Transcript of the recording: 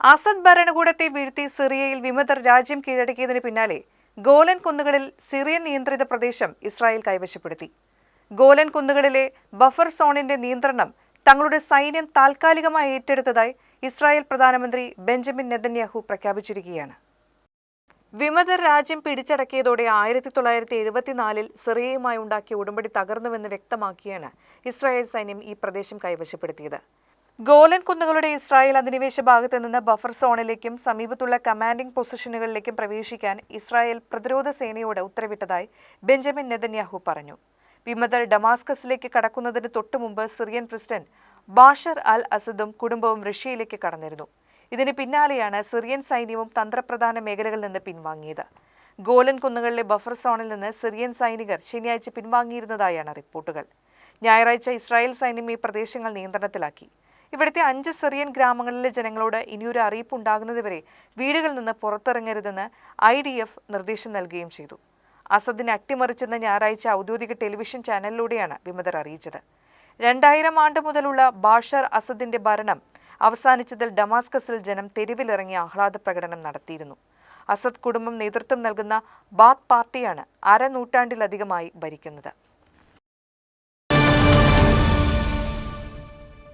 Asad ഭരണകൂടത്തെ വീഴ്ത്തി സിറിയയിൽ വിമതർ രാജ്യം കീഴടക്കിയതിന് പിന്നാലെ ഗോലൻ കുന്നുകളിൽ സിറിയൻ നിയന്ത്രിത പ്രദേശം ഇസ്രായേൽ കൈവശപ്പെടുത്തി. ഗോലൻ കുന്നുകളിലെ ബഫർ സോണിന്റെ നിയന്ത്രണം തങ്ങളുടെ സൈന്യം താൽക്കാലികമായി ഏറ്റെടുത്തതായി ഇസ്രായേൽ പ്രധാനമന്ത്രി ബെഞ്ചമിൻ നെതന്യാഹു പ്രഖ്യാപിച്ചിരിക്കുകയാണ്. വിമതർ രാജ്യം പിടിച്ചടക്കിയതോടെ ആയിരത്തി തൊള്ളായിരത്തി എഴുപത്തിനാലിൽ സിറിയയുമായി ഉണ്ടാക്കിയ ഉടമ്പടി തകർന്നുവെന്ന് വ്യക്തമാക്കിയാണ് ഇസ്രായേൽ സൈന്യം ഈ പ്രദേശം കൈവശപ്പെടുത്തിയത്. ഗോലൻ കുന്നുകളുടെ ഇസ്രായേൽ അധിനിവേശ ഭാഗത്ത് നിന്ന് ബഫർ സോണിലേക്കും സമീപത്തുള്ള കമാൻഡിംഗ് പൊസിഷനുകളിലേക്കും പ്രവേശിക്കാൻ ഇസ്രായേൽ പ്രതിരോധ സേനയോട് ഉത്തരവിട്ടതായി ബെഞ്ചമിൻ നെതന്യാഹു പറഞ്ഞു. വിമതർ ഡമാസ്കസിലേക്ക് കടക്കുന്നതിന് തൊട്ടുമുമ്പ് സിറിയൻ പ്രസിഡന്റ് ബാഷർ അൽ അസദും കുടുംബവും റഷ്യയിലേക്ക് കടന്നിരുന്നു. ഇതിന് പിന്നാലെയാണ് സിറിയൻ സൈന്യവും തന്ത്രപ്രധാന മേഖലകളിൽ നിന്ന് പിൻവാങ്ങിയത്. ഗോലൻ കുന്നുകളിലെ ബഫർ സോണിൽ നിന്ന് സിറിയൻ സൈനികർ ശനിയാഴ്ച പിൻവാങ്ങിയിരുന്നതായാണ് റിപ്പോർട്ടുകൾ. ഞായറാഴ്ച ഇസ്രായേൽ സൈന്യം ഈ പ്രദേശങ്ങൾ നിയന്ത്രണത്തിലാക്കി. ഇവിടുത്തെ അഞ്ച് സിറിയൻ ഗ്രാമങ്ങളിലെ ജനങ്ങളോട് ഇനിയൊരു അറിയിപ്പ് ഉണ്ടാകുന്നതുവരെ വീടുകളിൽ നിന്ന് പുറത്തിറങ്ങരുതെന്ന് ഐ ഡി എഫ് നിർദ്ദേശം നൽകുകയും ചെയ്തു. അസദിനെ അട്ടിമറിച്ചെന്ന ഞായറാഴ്ച ഔദ്യോഗിക ടെലിവിഷൻ ചാനലിലൂടെയാണ് വിമതർ അറിയിച്ചത്. രണ്ടായിരം ആണ്ട് മുതലുള്ള ബാഷർ അസദിന്റെ ഭരണം അവസാനിച്ചതിൽ ഡമാസ്കസിൽ ജനം തെരുവിലിറങ്ങി ആഹ്ലാദ പ്രകടനം നടത്തിയിരുന്നു. അസദ് കുടുംബം നേതൃത്വം നൽകുന്ന ബാത്ത് പാർട്ടിയാണ് അരനൂറ്റാണ്ടിലധികമായി ഭരിക്കുന്നത്.